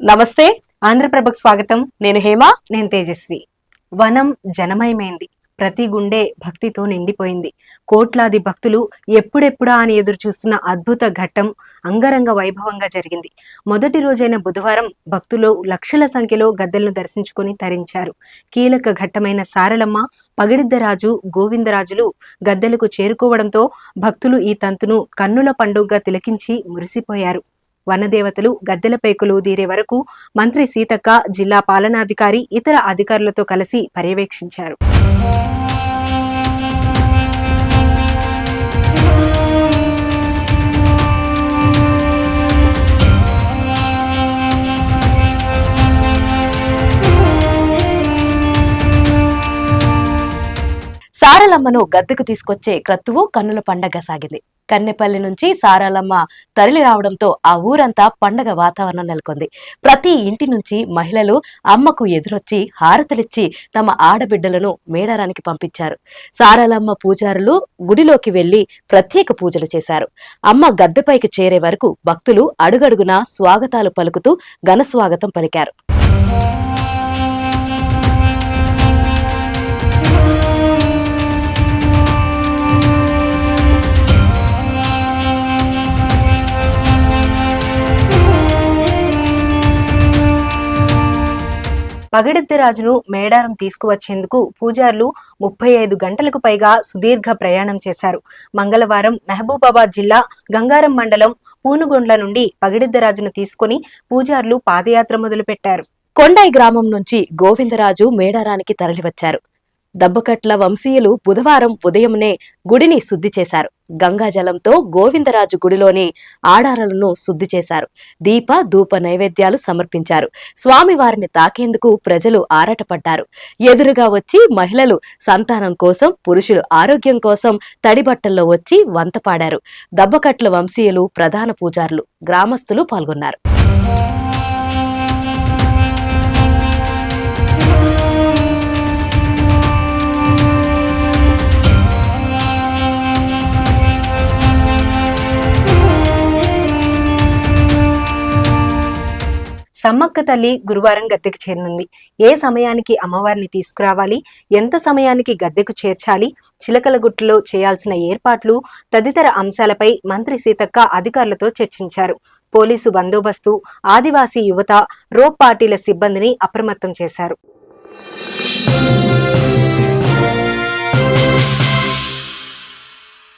నమస్తే ఆంధ్రప్రభకు స్వాగతం. నేను హేమ నేను తేజస్వి. వనం జనమయమైంది. ప్రతి గుండె భక్తితో నిండిపోయింది. కోట్లాది భక్తులు ఎప్పుడెప్పుడా అని ఎదురు చూస్తున్న అద్భుత ఘట్టం అంగరంగ వైభవంగా జరిగింది. మొదటి రోజైన బుధవారం భక్తులు లక్షల సంఖ్యలో గద్దెలను దర్శించుకుని తరించారు. కీలక ఘట్టమైన సారలమ్మ పగిడిద్దరాజు గోవిందరాజులు గద్దెలకు చేరుకోవడంతో భక్తులు ఈ తంతును కన్నుల పండుగగా తిలకించి మురిసిపోయారు. వనదేవతలు గద్దెలపై కొలువుదీరే వరకు మంత్రి సీతక్క జిల్లా పాలనాధికారి ఇతర అధికారులతో కలిసి పర్యవేక్షించారు. సారలమ్మను గద్దెకు తీసుకొచ్చే క్రతువు కన్నుల పండగ సాగింది. కన్నెపల్లి నుంచి సారలమ్మ తరలి రావడంతో ఆ ఊరంతా పండగ వాతావరణం నెలకొంది. ప్రతి ఇంటి నుంచి మహిళలు అమ్మకు ఎదురొచ్చి హారతలిచ్చి తమ ఆడబిడ్డలను మేడారానికి పంపించారు. సారలమ్మ పూజారులు గుడిలోకి వెళ్ళి ప్రత్యేక పూజలు చేశారు. అమ్మ గద్దెపైకి చేరే వరకు భక్తులు అడుగడుగునా స్వాగతాలు పలుకుతూ ఘన స్వాగతం పలికారు. పగడిద్దరాజును మేడారం తీసుకువచ్చేందుకు పూజారులు ముప్పై ఐదు గంటలకు పైగా సుదీర్ఘ ప్రయాణం చేశారు. మంగళవారం మహబూబాబాద్ జిల్లా గంగారం మండలం పూనుగొండ్ల నుండి పగిడిద్దరాజును తీసుకుని పూజారులు పాదయాత్ర మొదలుపెట్టారు. కొండాయి గ్రామం నుంచి గోవిందరాజు మేడారానికి తరలివచ్చారు. దబ్బకట్ల వంశీయులు బుధవారం ఉదయంనే గుడిని శుద్ధి చేశారు. గంగాజలంతో గోవిందరాజు గుడిలోని ఆడారలను శుద్ధి చేశారు. దీప ధూప నైవేద్యాలు సమర్పించారు. స్వామివారిని తాకేందుకు ప్రజలు ఆరాటపడ్డారు. ఎదురుగా వచ్చి మహిళలు సంతానం కోసం పురుషులు ఆరోగ్యం కోసం తడిబట్టల్లో వచ్చి వంత పాడారు. దబ్బకట్ల వంశీయులు ప్రధాన పూజారులు గ్రామస్తులు పాల్గొన్నారు. సమ్మక్క తల్లి గురువారం గద్దెకు చేరనుంది. ఏ సమయానికి అమ్మవారిని తీసుకురావాలి? ఎంత సమయానికి గద్దెకు చేర్చాలి? చిలకల గుట్టులో చేయాల్సిన ఏర్పాట్లు తదితర అంశాలపై మంత్రి సీతక్క అధికారులతో చర్చించారు. పోలీసు బందోబస్తు ఆదివాసీ యువత రోప్ పార్టీల సిబ్బందిని అప్రమత్తం చేశారు.